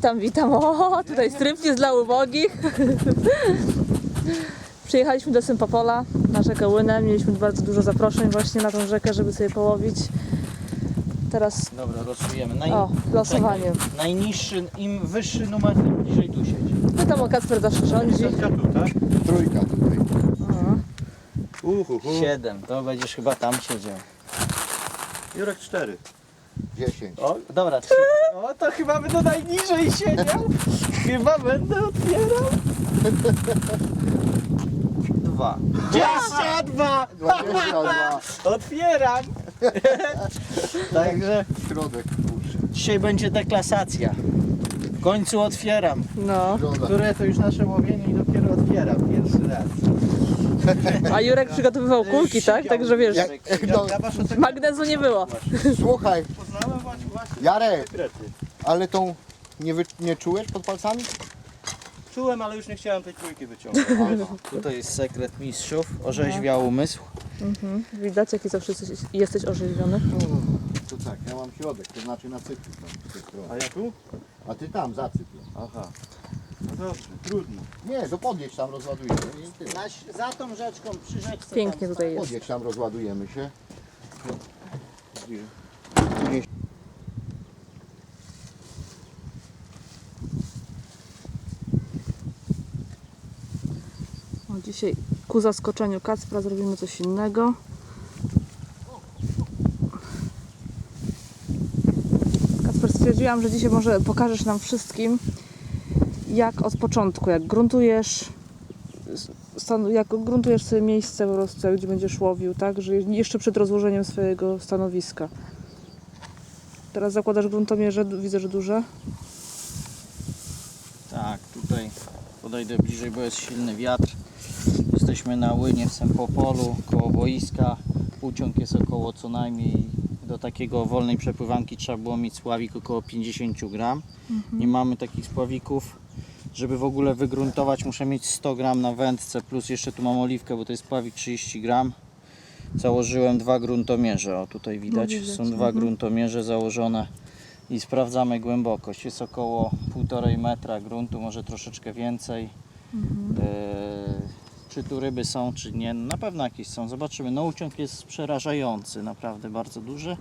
Witam, witam. O, tutaj striptiz dla ubogich. Przyjechaliśmy do Sympapola na rzekę Łynę. Mieliśmy bardzo dużo zaproszeń właśnie na tą rzekę, żeby sobie połowić. Teraz Dobra, losujemy. Naj... o, losowanie. Czekaj. Najniższy, im wyższy numer, tym bliżej tu siedzi. Pytam o Kacper zawsze rządzi. Tu, tak? Trójka tutaj. O, Uhu, hu. Siedem, to będziesz chyba tam siedział. Jurek cztery. Dziesięć. O, dobra, trzy. O, to chyba będę najniżej siedział. Chyba będę otwierał. Dwa. Dwadzieścia dwa! Dwadzieścia dwa. Otwieram! Także Środek kurczę. dzisiaj będzie deklasacja. W końcu otwieram. No. Które to już nasze łowienie i dopiero otwieram pierwszy raz. a Jurek przygotowywał kulki, tak? Także wiesz, Jak, no, magnezu nie było. słuchaj, Jarek, ale tą nie, wy, nie czułeś pod palcami? Czułem, ale już nie chciałem tej trójki wyciągnąć. Tutaj jest sekret mistrzów. Orzeźwiał umysł. Mhm. Widać, jaki zawsze jesteś, jesteś orzeźwiony. To tak, ja mam środek, to znaczy na cyklu tam. A ja tu? A ty tam, za cyklem. Aha. No dobrze, trudno. Nie, to podjedź tam, rozładujemy. I. Za, za tą rzeczką przy rzeczce. Pięknie tutaj jest. Podjedź tam, rozładujemy się. Dzisiaj ku zaskoczeniu Kacpra zrobimy coś innego. Kacper, stwierdziłam, że dzisiaj może pokażesz nam wszystkim, jak od początku, jak gruntujesz, jak gruntujesz sobie miejsce po prostu, gdzie będziesz łowił, tak? Że jeszcze przed rozłożeniem swojego stanowiska. Teraz zakładasz gruntomierze, widzę, że duże. Tak, tutaj podejdę bliżej, bo jest silny wiatr. Jesteśmy na Łynie w Sempopolu, koło boiska. Uciąg jest około co najmniej do takiego wolnej przepływanki trzeba było mieć spławik około 50 gram. Nie mamy takich spławików. Żeby w ogóle wygruntować muszę mieć 100 gram na wędce plus jeszcze tu mam oliwkę, bo to jest spławik 30 gram. Założyłem dwa gruntomierze, o tutaj widać, widać, są dwa gruntomierze założone i sprawdzamy głębokość. Jest około 1,5 metra gruntu, może troszeczkę więcej. Eee, czy tu ryby są, czy nie? Na pewno jakieś są. Zobaczymy. No uciąg jest przerażający, naprawdę bardzo duży.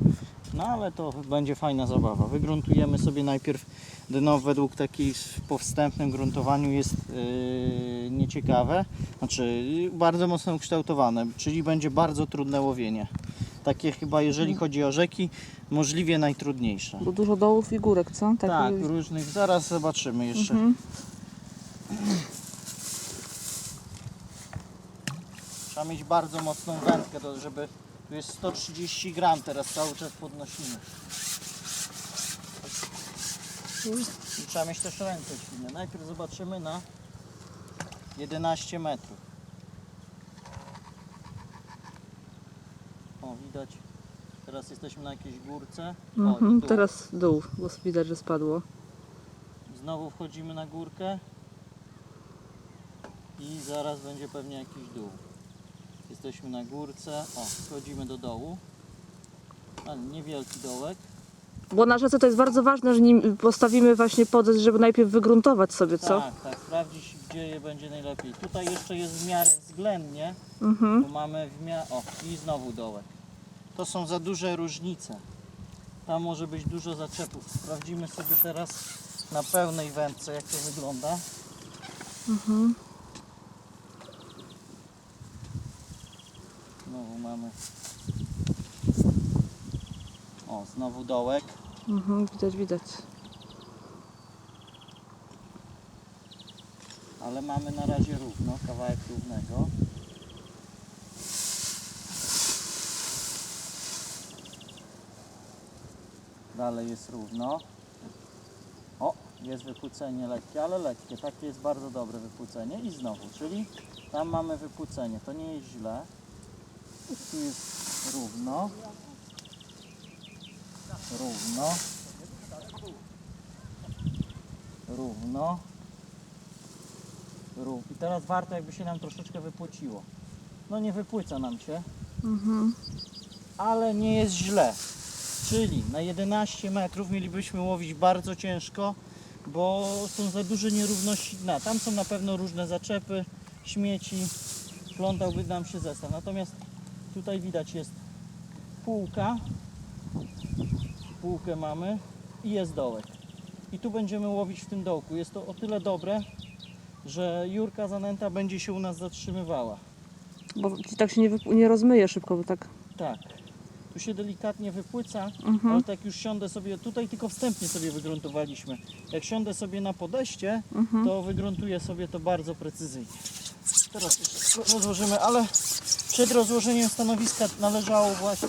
No ale to będzie fajna zabawa. Wygruntujemy sobie najpierw dno według takiej po wstępnym gruntowaniu jest yy, nieciekawe. Znaczy bardzo mocno ukształtowane, czyli będzie bardzo trudne łowienie. Takie chyba jeżeli chodzi o rzeki, możliwie najtrudniejsze. Bo dużo dołów i górek, co? Tak, różnych. Zaraz zobaczymy jeszcze. Mhm. Trzeba mieć bardzo mocną wędkę, to żeby tu jest 130 gram, teraz cały czas podnosimy. I trzeba mieć też rękę. Najpierw zobaczymy na 11 metrów. O, widać. Teraz jesteśmy na jakiejś górce. O, Mhm, tu. teraz dół, bo widać, że spadło. Znowu wchodzimy na górkę i zaraz będzie pewnie jakiś dół. Jesteśmy na górce, o, schodzimy do dołu. Ale niewielki dołek. Bo na rzece to jest bardzo ważne, że nim postawimy właśnie podest, żeby najpierw wygruntować sobie, co? Tak, tak, sprawdzić gdzie je będzie najlepiej. Tutaj jeszcze jest w miarę względnie, Mhm. bo mamy w miarę, o i znowu dołek. To są za duże różnice. Tam może być dużo zaczepów. Sprawdzimy sobie teraz na pełnej wędce jak to wygląda. Mhm. Znowu mamy. O, znowu dołek. Mhm, widać, widać. Ale mamy na razie równo, kawałek równego. Dalej jest równo. O, jest wypłucenie lekkie, ale lekkie. Takie jest bardzo dobre wypłucenie. I znowu, czyli tam mamy wypłucenie. To nie jest źle. Tu jest równo. Równo. Równo. Rów. I teraz warto jakby się nam troszeczkę wypłociło. No nie wypłyca nam się, Mhm. ale nie jest źle. Czyli na 11 metrów mielibyśmy łowić bardzo ciężko, bo są za duże nierówności dna. Tam są na pewno różne zaczepy, śmieci, plątałby nam się zestaw. Natomiast tutaj widać jest półka, półkę mamy i jest dołek. I tu będziemy łowić w tym dołku. Jest to o tyle dobre, że Jurka zanęta będzie się u nas zatrzymywała. Bo ci tak się nie, nie rozmyje szybko, bo tak. Tak. Tu się delikatnie wypłyca, Mhm. ale tak już siądę sobie, tutaj tylko wstępnie sobie wygruntowaliśmy. Jak siądę sobie na podejście, Mhm. to wygruntuję sobie to bardzo precyzyjnie. Teraz rozłożymy, ale przed rozłożeniem stanowiska należało właśnie...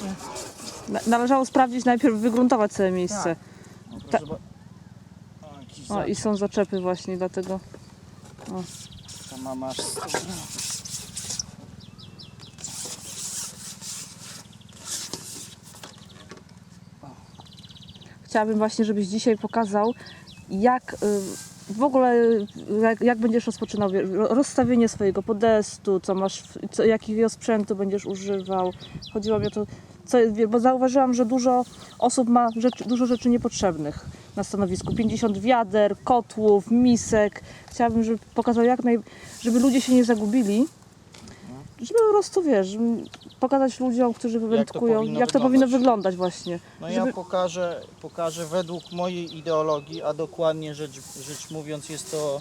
Na, należało sprawdzić najpierw, wygruntować sobie miejsce. Tak. O, proszę ba- o, O, i są zaczepy właśnie, dlatego. Ta mama aż... Chciałabym właśnie, żebyś dzisiaj pokazał, jak y, w ogóle, jak, jak będziesz rozpoczynał wie- ro- rozstawienie swojego podestu, co masz, co, jakiego sprzętu będziesz używał. Chodziło mi o to, co, bo zauważyłam, że dużo osób ma rzeczy, dużo rzeczy niepotrzebnych na stanowisku. 50 wiader, kotłów, misek. Chciałabym, żeby pokazał jak naj, żeby ludzie się nie zagubili. Żeby po prostu, wiesz, pokazać ludziom, którzy wędkują, powinno jak to powinno wyglądać. wyglądać właśnie. No Żeby- ja pokażę, pokażę według mojej ideologii, a dokładnie rzecz, rzecz mówiąc jest to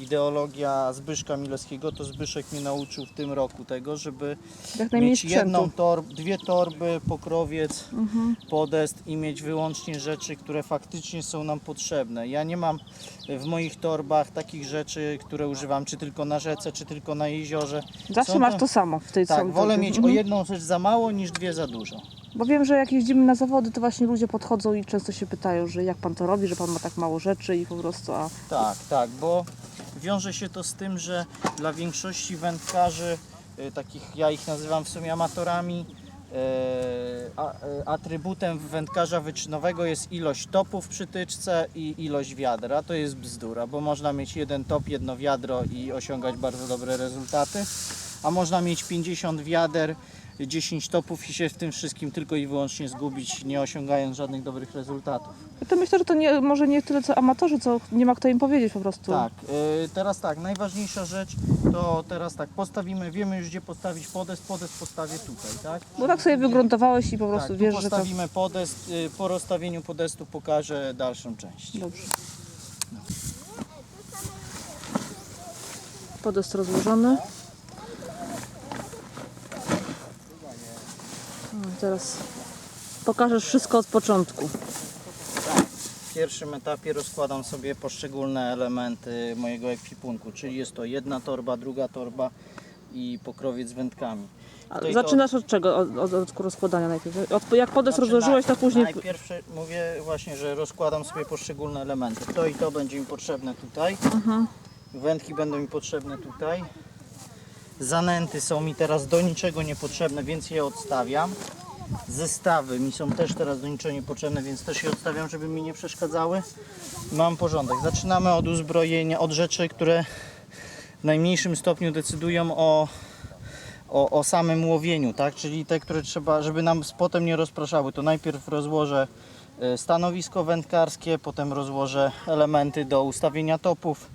ideologia Zbyszka Milewskiego, to Zbyszek mnie nauczył w tym roku tego, żeby Jak najmniej mieć jedną torb, dwie torby, pokrowiec, Mhm. podest i mieć wyłącznie rzeczy, które faktycznie są nam potrzebne. Ja nie mam w moich torbach takich rzeczy, które używam czy tylko na rzece, czy tylko na jeziorze. Zawsze Są masz to- samo w tej Tak, wolę torbie. mieć o Mhm. jedną rzecz za mało niż dwie za dużo. Bo wiem, że jak jeździmy na zawody, to właśnie ludzie podchodzą i często się pytają, że jak pan to robi, że pan ma tak mało rzeczy i po prostu, a Tak, tak, bo wiąże się to z tym, że dla większości wędkarzy, y, takich ja ich nazywam w sumie amatorami, a, y, atrybutem wędkarza wyczynowego jest ilość topów przy tyczce i ilość wiader, a to jest bzdura, bo można mieć jeden top, jedno wiadro i osiągać bardzo dobre rezultaty, a można mieć 50 wiader, 10 topów i się w tym wszystkim tylko i wyłącznie zgubić, nie osiągając żadnych dobrych rezultatów. to myślę, że to nie, może nie tyle co amatorzy, co nie ma kto im powiedzieć po prostu. Tak, y, teraz tak, najważniejsza rzecz to teraz tak, postawimy, wiemy już gdzie postawić podest, podest postawię tutaj, tak? Bo tak sobie wygruntowałeś i po prostu tak, wiesz, że to... postawimy podest, y, po rozstawieniu podestu pokażę dalszą część. Dobrze. Podest rozłożony. Teraz pokażesz wszystko od początku. W pierwszym etapie rozkładam sobie poszczególne elementy mojego ekwipunku, czyli jest to jedna torba, druga torba i pokrowiec z wędkami. Zaczynasz od czego? Od, od, od rozkładania najpierw. Od, jak podest Znaczy, rozłożyłeś, to później... Najpierw mówię właśnie, że rozkładam sobie poszczególne elementy. To i to będzie mi potrzebne tutaj. Mhm. Wędki będą mi potrzebne tutaj. Zanęty są mi teraz do niczego niepotrzebne, więc je odstawiam. Zestawy mi są też teraz do niczego niepotrzebne, więc też je odstawiam, żeby mi nie przeszkadzały. Mam porządek. Zaczynamy od uzbrojenia, od rzeczy, które w najmniejszym stopniu decydują o, o, o samym łowieniu, tak? Czyli te, które trzeba, żeby nam potem nie rozpraszały. To najpierw rozłożę e, stanowisko wędkarskie, potem rozłożę elementy do ustawienia topów,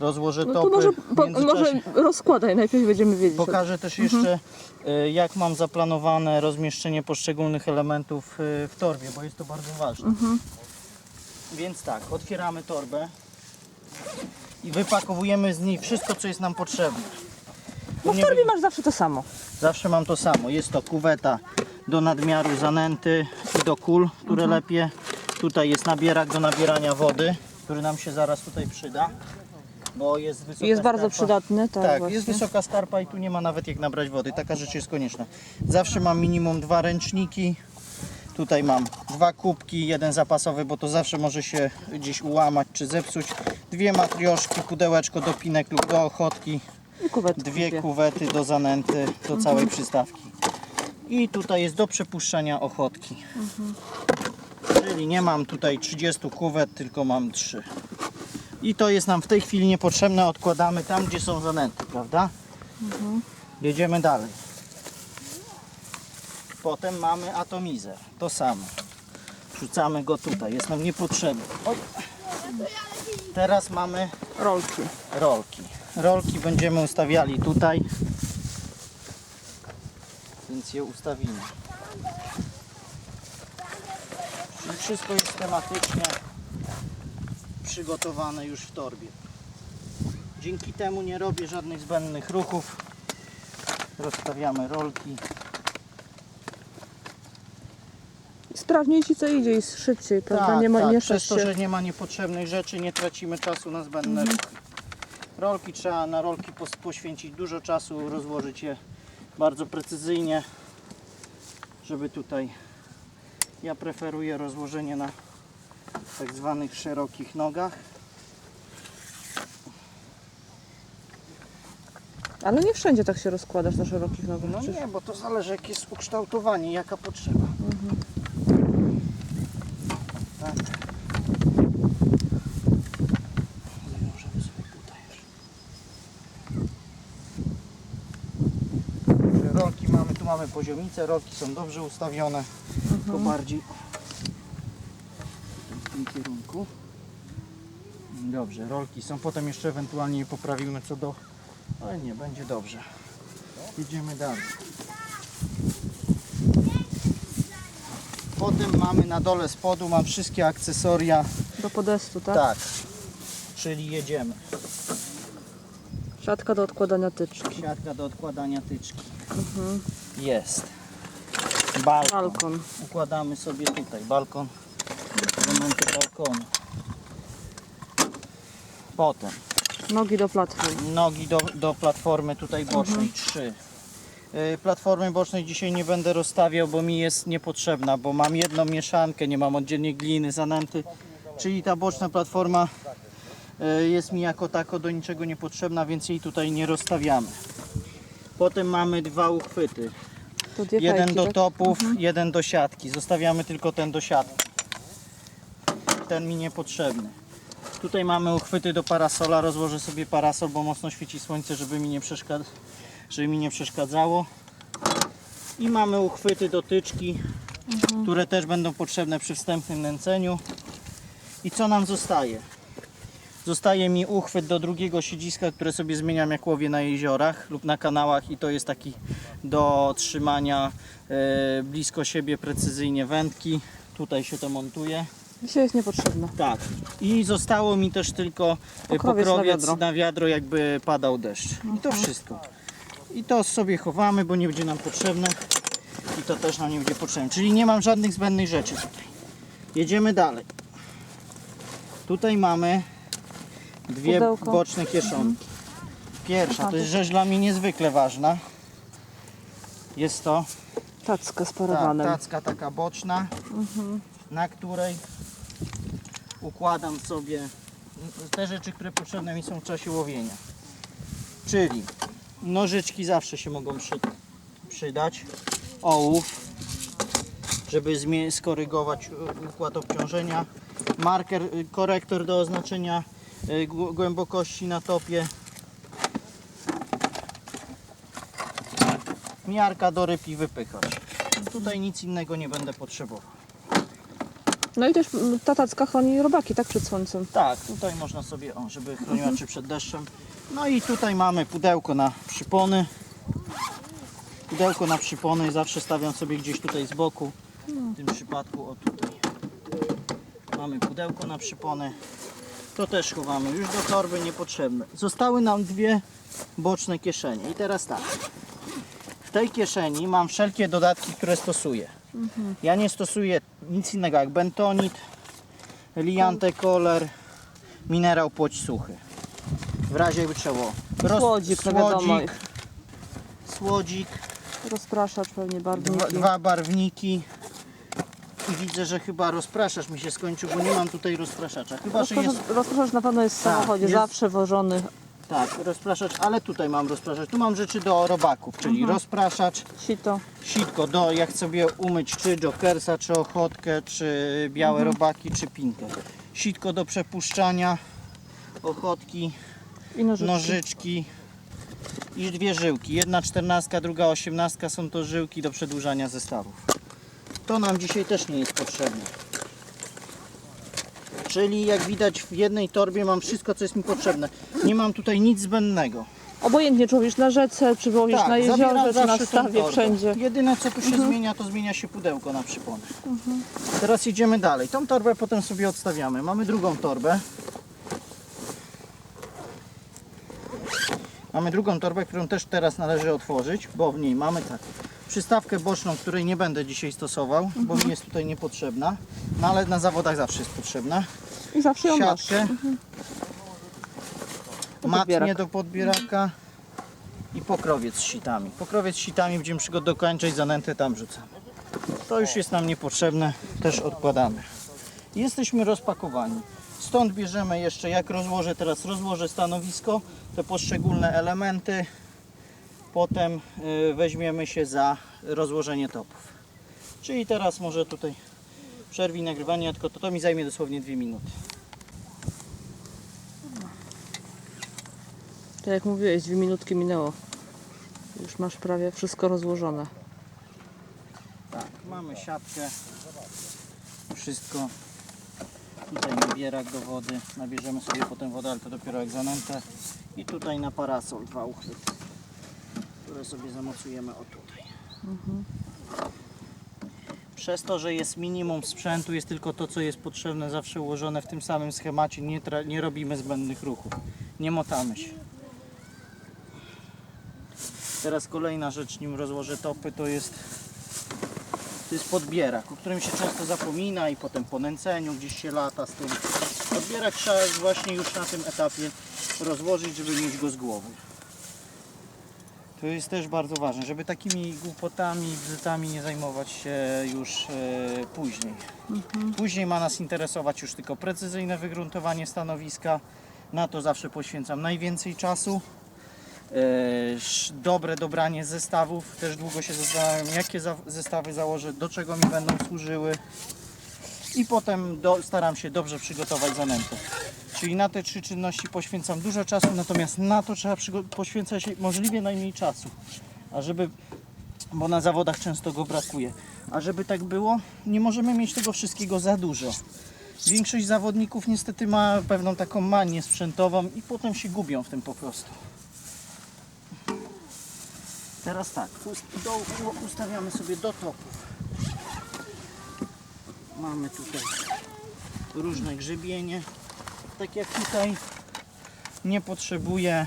rozłożę No topy. to może, W po, międzyczasie może rozkładaj, najpierw będziemy wiedzieć. Pokażę też jeszcze e, jak mam zaplanowane rozmieszczenie poszczególnych elementów e, w torbie, bo jest to bardzo ważne. Mhm. Więc tak, otwieramy torbę i wypakowujemy z niej wszystko, co jest nam potrzebne. Bo w Nie torbie masz zawsze to samo. Zawsze mam to samo. Jest to kuweta do nadmiaru zanęty i do kul, które Mhm. lepiej. Tutaj jest nabierak do nabierania wody, który nam się zaraz tutaj przyda. Bo jest wysoka Jest bardzo skarpa. przydatny, tak, Tak, właśnie. jest wysoka skarpa i tu nie ma nawet jak nabrać wody. Taka rzecz jest konieczna. Zawsze mam minimum dwa ręczniki. Tutaj mam dwa kubki, jeden zapasowy, bo to zawsze może się gdzieś ułamać czy zepsuć. Dwie matrioszki, pudełeczko do pinek lub do ochotki. I kuwetki Dwie kuwety do zanęty, do całej przystawki. I tutaj jest do przepuszczania ochotki. Czyli nie mam tutaj 30 kuwet, tylko mam 3. I to jest nam w tej chwili niepotrzebne. Odkładamy tam, gdzie są zanęty, prawda? Jedziemy dalej. Potem mamy atomizer. To samo. Rzucamy go tutaj. Jest nam niepotrzebny. Oj. Teraz mamy Rolki. rolki. Rolki będziemy ustawiali tutaj. Więc je ustawimy. Czyli wszystko jest tematycznie przygotowane już w torbie. Dzięki temu nie robię żadnych zbędnych ruchów. Rozstawiamy rolki. Sprawniej ci co idzie i szybciej, prawda? Tak, nie ma, tak. nie Przez to, się. że nie ma niepotrzebnych rzeczy, nie tracimy czasu na zbędne ruchy. Rolki trzeba na rolki poświęcić dużo czasu, rozłożyć je bardzo precyzyjnie, żeby tutaj ja preferuję rozłożenie na tak zwanych szerokich nogach. Ale nie wszędzie tak się rozkładasz na szerokich nogach. No czy- nie, bo to zależy jakie jest ukształtowanie, jaka potrzeba. Tak. Sobie tutaj już. Rolki mamy, tu mamy poziomicę, rolki są dobrze ustawione, tylko bardziej w tym kierunku. Dobrze, rolki są, potem jeszcze ewentualnie poprawimy co do, ale nie, będzie dobrze. Idziemy dalej. Potem mamy na dole spodu, mam wszystkie akcesoria. Do podestu, tak? Tak. Czyli jedziemy. Siatka do odkładania tyczki. Siatka do odkładania tyczki. Mhm. Jest. Balkon. Balkon. Układamy sobie tutaj balkon. Elementy balkonu. Potem Nogi do platform. nogi do, do platformy tutaj bocznej, trzy. Y, Platformy bocznej dzisiaj nie będę rozstawiał, bo mi jest niepotrzebna, bo mam jedną mieszankę, nie mam oddzielnie gliny, zanęty, czyli ta boczna platforma y, jest mi jako tako do niczego niepotrzebna, więc jej tutaj nie rozstawiamy. Potem mamy dwa uchwyty, To dwie jeden fajki, do tak? topów, jeden do siatki. Zostawiamy tylko ten do siatki. Ten mi niepotrzebny. Tutaj mamy uchwyty do parasola. Rozłożę sobie parasol, bo mocno świeci słońce, żeby mi nie, przeszkad... żeby mi nie przeszkadzało. I mamy uchwyty do tyczki, które też będą potrzebne przy wstępnym nęceniu. I co nam zostaje? Zostaje mi uchwyt do drugiego siedziska, które sobie zmieniam jak łowię na jeziorach lub na kanałach i to jest taki do trzymania e, blisko siebie precyzyjnie wędki. Tutaj się to montuje. Dzisiaj jest niepotrzebna. Tak. I zostało mi też tylko e, Pokrowiec na pokrowiec wiadro. na wiadro, jakby padał deszcz. I to wszystko. I to sobie chowamy, bo nie będzie nam potrzebne. I to też nam nie będzie potrzebne. Czyli nie mam żadnych zbędnych rzeczy tutaj. Jedziemy dalej. Tutaj mamy dwie Pudełko. boczne kieszonki. Pierwsza, Aha, to jest rzecz dla mnie niezwykle ważna. Jest to Tacka z ta, parawanem. tacka taka boczna, na której układam sobie te rzeczy, które potrzebne mi są w czasie łowienia. Czyli nożyczki zawsze się mogą przy, przydać, ołów, żeby skorygować y, układ obciążenia, marker, y, korektor do oznaczenia głę- głębokości na topie, miarka do ryb i wypychacz. Tutaj nic innego nie będę potrzebował. No i też mm, ta tacka chroni robaki, tak? Przed słońcem. Tak, tutaj można sobie, o, żeby chroniła czy przed deszczem. No i tutaj mamy pudełko na przypony. Pudełko na przypony zawsze stawiam sobie gdzieś tutaj z boku. W tym przypadku o tutaj. Mamy pudełko na przypony. To też chowamy już do torby niepotrzebne. Zostały nam dwie boczne kieszenie. I teraz tak. W tej kieszeni mam wszelkie dodatki, które stosuję. Ja nie stosuję nic innego jak bentonit, liante koler, minerał płoć suchy. W razie jakby trzeba było. Roz- Słodzik, wiadomo. słodzik, słodzik, Rozpraszacz pewnie dwa, barwniki. dwa barwniki. I widzę, że chyba rozpraszacz mi się skończył, bo nie mam tutaj rozpraszacza. Chyba, że jest Rozpraszacz, rozpraszacz na pewno jest w Tak, samochodzie, jest- zawsze wożony. Tak, rozpraszacz, ale tutaj mam rozpraszacz. Tu mam rzeczy do robaków, czyli Mhm. rozpraszacz, Sito. sitko do, jak sobie umyć czy jokersa, czy ochotkę, czy białe Mhm. robaki, czy pinkę. Sitko do przepuszczania, ochotki, I nożyczki. nożyczki i dwie żyłki. Jedna czternastka, druga osiemnastka są to żyłki do przedłużania zestawów. To nam dzisiaj też nie jest potrzebne. Czyli jak widać w jednej torbie mam wszystko co jest mi potrzebne. Nie mam tutaj nic zbędnego. Obojętnie, czy łowisz na rzece, czy łowisz na Tak, zabieram jeziorze, czy na zawsze tą stawie, torbę. wszędzie. Jedyne co tu się zmienia, to zmienia się pudełko na przypony. Teraz idziemy dalej. Tą torbę potem sobie odstawiamy. Mamy drugą torbę. Mamy drugą torbę, którą też teraz należy otworzyć, bo w niej mamy tak. Przystawkę boczną, której nie będę dzisiaj stosował, bo mi jest tutaj niepotrzebna. No ale na zawodach zawsze jest potrzebna. I zawsze ją. Siatkę. Do Matnie do podbieraka i pokrowiec z sitami. Pokrowiec z sitami będziemy przygod dokończyć, zanętę tam rzucamy. To już jest nam niepotrzebne, też odkładamy. Jesteśmy rozpakowani. Stąd bierzemy jeszcze, jak rozłożę teraz, rozłożę stanowisko, te poszczególne elementy. Potem y, weźmiemy się za rozłożenie topów. Czyli teraz może tutaj przerwij nagrywanie, tylko to, to mi zajmie dosłownie dwie minuty. Tak jak mówiłeś, dwie minutki minęło. Już masz prawie wszystko rozłożone. Tak, mamy siatkę, wszystko. Tutaj nabierak do wody, nabierzemy sobie potem wodę, ale to dopiero jak zanętę. I tutaj na parasol dwa uchwyty, które sobie zamocujemy o tutaj. Przez to, że jest minimum sprzętu, jest tylko to, co jest potrzebne, zawsze ułożone w tym samym schemacie, nie, nie robimy zbędnych ruchów, nie motamy się. Teraz kolejna rzecz, nim rozłożę topy, to jest to jest podbierak, o którym się często zapomina i potem po nęceniu gdzieś się lata z tym. Podbierak trzeba właśnie już na tym etapie rozłożyć, żeby mieć go z głowy. To jest też bardzo ważne, żeby takimi głupotami, bzytami nie zajmować się już e, później. Później ma nas interesować już tylko precyzyjne wygruntowanie stanowiska. Na to zawsze poświęcam najwięcej czasu. E, dobre dobranie zestawów. Też długo się zastanawiam, jakie za- zestawy założę, do czego mi będą służyły. I potem do, staram się dobrze przygotować zanętę. Czyli na te trzy czynności poświęcam dużo czasu, natomiast na to trzeba poświęcać możliwie najmniej czasu. A żeby, bo na zawodach często go brakuje. A żeby tak było, nie możemy mieć tego wszystkiego za dużo. Większość zawodników niestety ma pewną taką manię sprzętową i potem się gubią w tym po prostu. Teraz tak, ustawiamy sobie do topów. Mamy tutaj różne grzebienie. Tak jak tutaj nie potrzebuję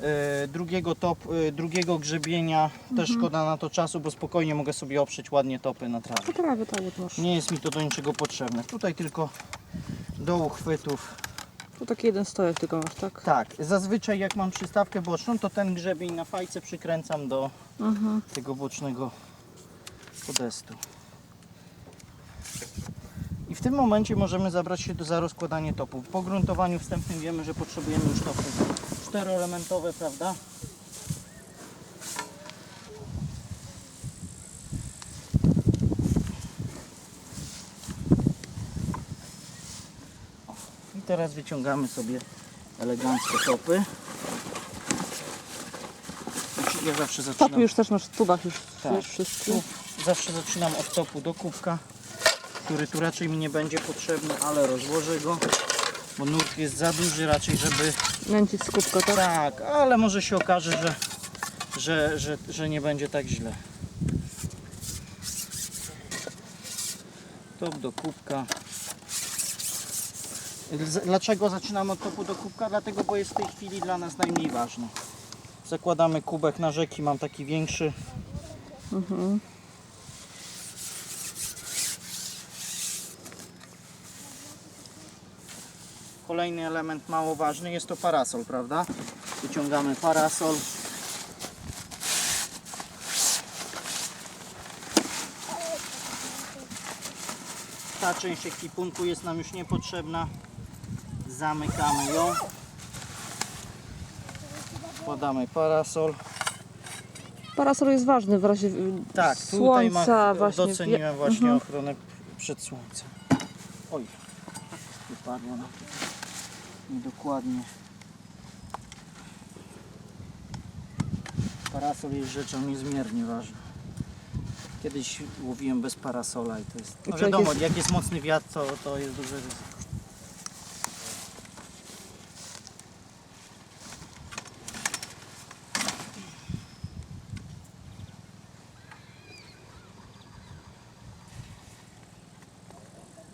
e, drugiego, top, e, drugiego grzebienia. Też szkoda na to czasu, bo spokojnie mogę sobie oprzeć ładnie topy na trawie. Tak masz. Nie jest mi to do niczego potrzebne. Tutaj tylko do uchwytów. Tu taki jeden stojak tylko masz, tak? Tak, zazwyczaj jak mam przystawkę boczną, to ten grzebień na fajce przykręcam do Mhm. tego bocznego podestu. I w tym momencie możemy zabrać się do, za rozkładanie topów. Po gruntowaniu wstępnym wiemy, że potrzebujemy już topy czteroelementowe, prawda? I teraz wyciągamy sobie elegancko topy. Ja zawsze zaczynam. Topy już też masz w tubach już Tak. zawsze zaczynam od topu do kubka, który tu raczej mi nie będzie potrzebny, ale rozłożę go, bo nurt jest za duży raczej, żeby... Nęcić z kubka, tak? Tak, ale może się okaże, że, że, że, że nie będzie tak źle. Top do kubka. Dlaczego zaczynamy od topu do kubka? Dlatego, bo jest w tej chwili dla nas najmniej ważne. Zakładamy kubek na rzeki, mam taki większy. Mhm. Kolejny element mało ważny jest to parasol, prawda? Wyciągamy parasol. Ta część ekwipunku jest nam już niepotrzebna. Zamykamy ją. Podamy parasol. Parasol jest ważny w razie Tak, tutaj słońca, ma, właśnie. doceniłem właśnie Mhm. ochronę przed słońcem. Oj, wypadło nam niedokładnie. Parasol jest rzeczą niezmiernie ważną. Kiedyś łowiłem bez parasola i to jest... No, no wiadomo, jest... jak jest mocny wiatr, to, to jest duże ryzyko.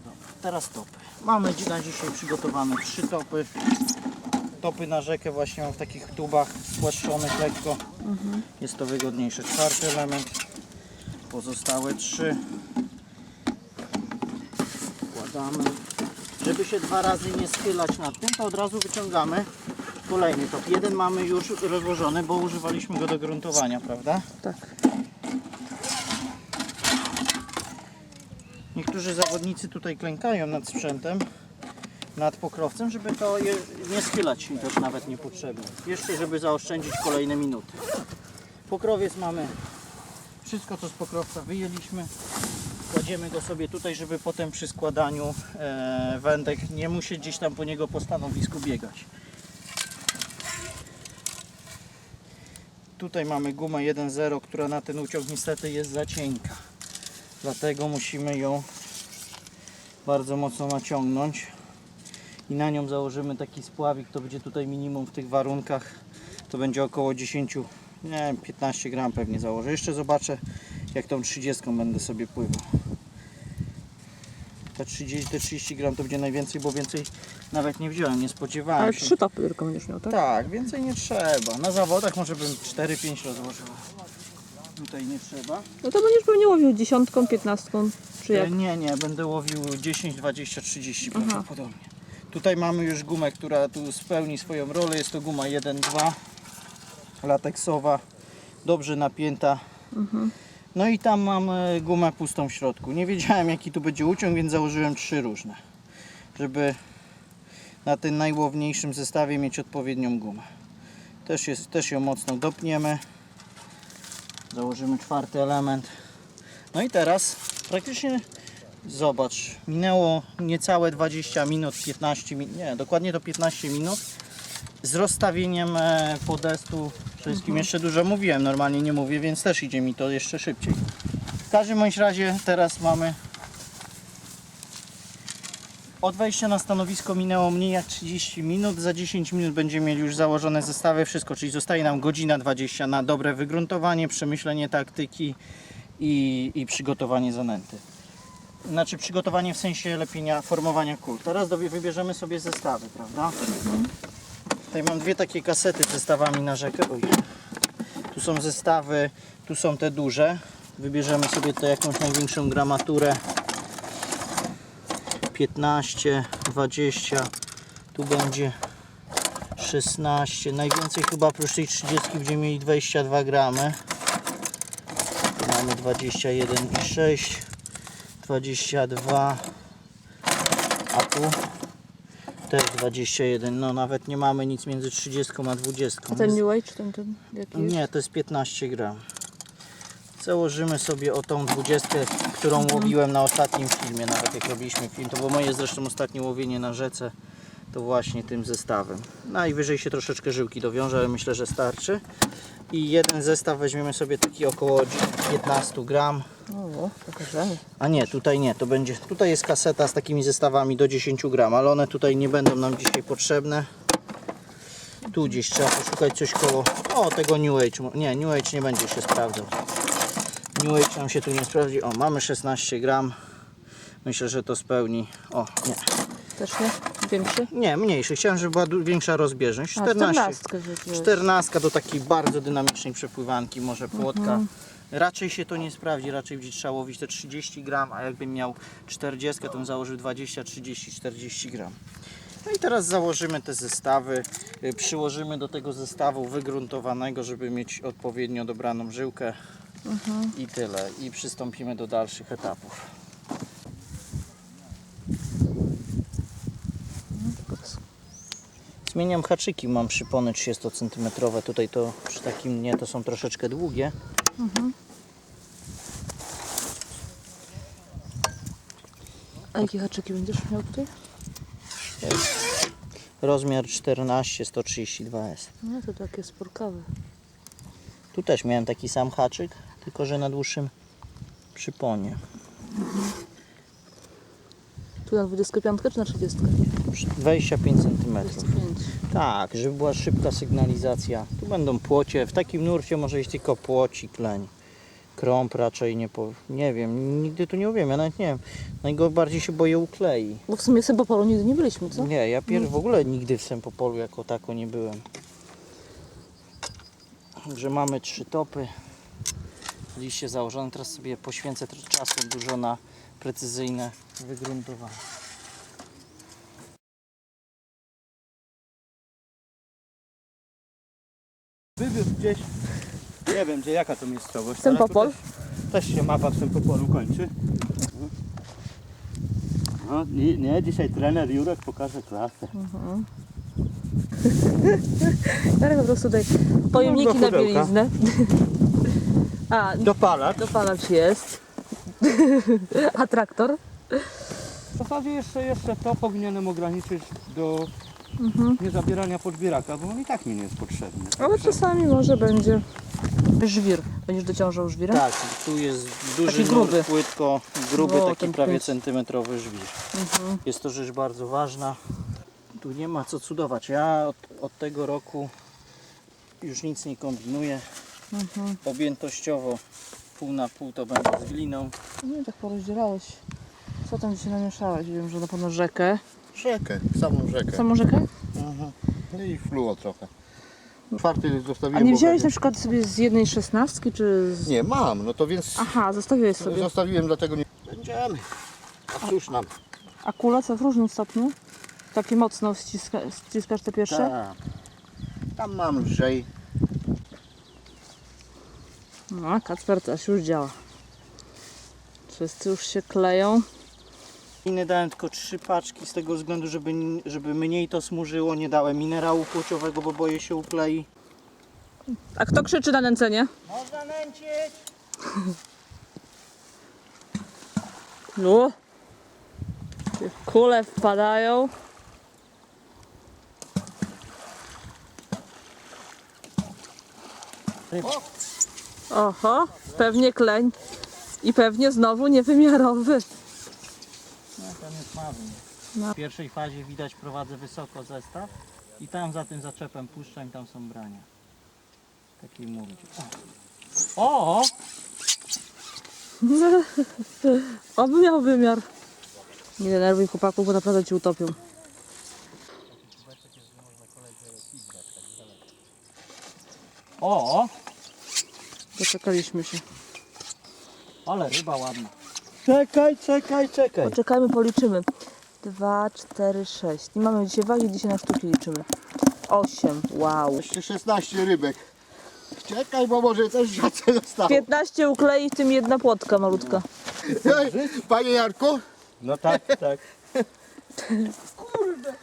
Dobra, teraz stopy. Mamy na dzisiaj przygotowane trzy topy. Topy na rzekę właśnie mam w takich tubach spłaszczonych lekko. Jest to wygodniejsze. Czwarty element. Pozostałe trzy. Wkładamy. Żeby się dwa razy nie schylać nad tym, to od razu wyciągamy kolejny top. Jeden mamy już rozłożony, bo używaliśmy go do gruntowania, prawda? Tak. Niektórzy zawodnicy tutaj klękają nad sprzętem, nad pokrowcem, żeby to nie schylać też nawet niepotrzebnie. Jeszcze, żeby zaoszczędzić kolejne minuty. Pokrowiec mamy wszystko, co z pokrowca wyjęliśmy. Kładziemy go sobie tutaj, żeby potem przy składaniu e, wędek nie musieć gdzieś tam po niego po stanowisku biegać. Tutaj mamy gumę 1.0, która na ten uciąg niestety jest za cienka. Dlatego musimy ją bardzo mocno naciągnąć i na nią założymy taki spławik, to będzie tutaj minimum w tych warunkach to będzie około 10, nie wiem, 15 gram pewnie założę. Jeszcze zobaczę jak tą 30 będę sobie pływał. Te 30, te 30 gram to będzie najwięcej, bo więcej nawet nie wziąłem, nie spodziewałem Ale się. trzy topy tylko będziesz miał, tak? Tak, więcej nie trzeba. Na zawodach może bym 4-5 rozłożył. Tutaj nie trzeba. No to będziesz pewnie łowił dziesiątką, piętnastką, czy jak? Nie, nie, będę łowił 10, 20, 30 Aha. prawdopodobnie. Tutaj mamy już gumę, która tu spełni swoją rolę. Jest to guma 1-2 lateksowa, dobrze napięta. No i tam mam e, gumę pustą w środku. Nie wiedziałem jaki tu będzie uciąg, więc założyłem trzy różne, żeby na tym najłowniejszym zestawie mieć odpowiednią gumę. Też, jest, też ją mocno dopniemy. Założymy czwarty element. No i teraz praktycznie zobacz, minęło niecałe 20 minut, 15 minut, nie, dokładnie to 15 minut z rozstawieniem e, podestu wszystkim. Jeszcze dużo mówiłem, normalnie nie mówię, więc też idzie mi to jeszcze szybciej. W każdym bądź razie teraz mamy od wejścia na stanowisko minęło mniej jak 30 minut. Za 10 minut będziemy mieli już założone zestawy, wszystko, czyli zostaje nam godzina 20 na dobre wygruntowanie, przemyślenie taktyki i, i przygotowanie zanęty. Znaczy przygotowanie w sensie lepienia, formowania kul. Teraz dowie- wybierzemy sobie zestawy, prawda? Tutaj mam dwie takie kasety z zestawami na rzekę. Oj. Tu są zestawy, tu są te duże. Wybierzemy sobie tutaj jakąś największą gramaturę. 15, 20, tu będzie 16, najwięcej chyba oprócz tej 30 będziemy mieli 22 gramy. Tu mamy 21,6, 22, a tu też 21, no nawet nie mamy nic między 30 a 20. A ten New Age, ten, ten jaki jest? Nie, to jest 15 gram. Założymy sobie o tą 20, którą łowiłem na ostatnim filmie, nawet jak robiliśmy film. To było moje zresztą ostatnie łowienie na rzece, to właśnie tym zestawem. Najwyżej się troszeczkę żyłki dowiąże, ale myślę, że starczy. I jeden zestaw weźmiemy sobie taki około 15 gram. O, pokażemy. A nie, tutaj nie, to będzie. Tutaj jest kaseta z takimi zestawami do 10 gram, ale one tutaj nie będą nam dzisiaj potrzebne. Tu gdzieś trzeba poszukać coś koło. O, tego New Age. Nie, New Age nie będzie się sprawdzał. New Age nam się tu nie sprawdzi. O, mamy 16 gram. Myślę, że to spełni. O, nie. Też nie? Większy? Nie, mniejszy. Chciałem, żeby była większa rozbieżność. A, 14. czternastkę wziąłeś. 14 do takiej bardzo dynamicznej przepływanki, może płotka. Raczej się to nie sprawdzi, raczej będzie trzeba łowić te 30 gram, a jakbym miał 40, to bym założył 20, 30, 40 gram. No i teraz założymy te zestawy, y, przyłożymy do tego zestawu wygruntowanego, żeby mieć odpowiednio dobraną żyłkę i tyle. I przystąpimy do dalszych etapów. Zmieniam haczyki, mam przypony 30 cm. Tutaj to przy takim nie to są troszeczkę długie. A jakie haczyki będziesz miał tutaj? Rozmiar 14 132S. No to takie sporkawe. Tu też miałem taki sam haczyk, tylko że na dłuższym przyponie. Tu na 25 czy na 30? 25 cm. 25. Tak, żeby była szybka sygnalizacja. Tu będą płocie. W takim nurcie może iść tylko płoć i kleń. Krąb raczej nie po... Nie wiem, nigdy tu nie umiem, ja nawet nie wiem. Najbardziej się boję uklei. Bo w sumie Sempopolu nigdy nie byliśmy, co? Nie, ja pier... w ogóle nigdy w Sempopolu jako tako nie byłem. Także mamy trzy topy. Liście założone. Teraz sobie poświęcę trochę czasu dużo na precyzyjne wygruntowanie. Wywiózł gdzieś, nie wiem gdzie, jaka to miejscowość. Sempopol? Też, też się mapa w Sempopolu kończy. No, nie, nie, dzisiaj trener Jurek pokaże klasę. Jarek po prostu tutaj pojemniki na bieliznę. A, Dopalacz. dopalacz jest. A traktor? W zasadzie jeszcze, jeszcze to powinienem ograniczyć do niezabierania podbieraka, bo on i tak mi nie jest potrzebny. Ale czasami może będzie żwir. Będziesz dociążał żwirem? Tak, tu jest duży Taki gruby. nur, płytko, gruby, O, taki ten prawie centymetrowy żwir. Mhm. Jest to rzecz bardzo ważna. Tu nie ma co cudować. Ja od, od tego roku już nic nie kombinuję. Mhm. Objętościowo pół na pół to będzie z gliną. No i tak porozdzielałeś. Co tam dzisiaj namieszałeś? Wiem, że na pewno rzekę. Rzekę, samą rzekę. Samą rzekę? No i fluo trochę. Czwarty A zostawiłem. nie bo wziąłeś na przykład sobie z jednej szesnastki, czy z... Nie, mam, no to więc Aha, zostawiłeś sobie. zostawiłem, dlatego nie... Będziemy. A cóż nam. A kule co w różnym stopniu? Takie mocno ściska, ściskasz te pierwsze? Tak. Tam mam lżej. No, Kacper też już działa. Wszyscy już się kleją. Gliny dałem tylko trzy paczki z tego względu, żeby, żeby mniej to smużyło. Nie dałem minerału płciowego, bo boję się uklei. A kto krzyczy na nęcenie? Można nęcić! No. Kule wpadają. Oho, pewnie kleń. I pewnie znowu niewymiarowy. No, tam jest mawny. No. W pierwszej fazie widać prowadzę wysoko zestaw i tam za tym zaczepem puszczam i tam są brania. Takiej mówić. O! o! Oby miał wymiar. Nie denerwuj chłopaków, bo naprawdę ci utopią. O! Doczekaliśmy się. Ale ryba ładna. Czekaj, czekaj, czekaj. Poczekajmy, policzymy. 2, 4, 6. Nie mamy dzisiaj wagi, dzisiaj na sztuki liczymy. 8. Wow. Jeszcze 16 rybek. Czekaj, bo może też rzadce zostało. 15 uklei, w tym jedna płotka malutka. Panie Jarku, No tak, tak. Kurde.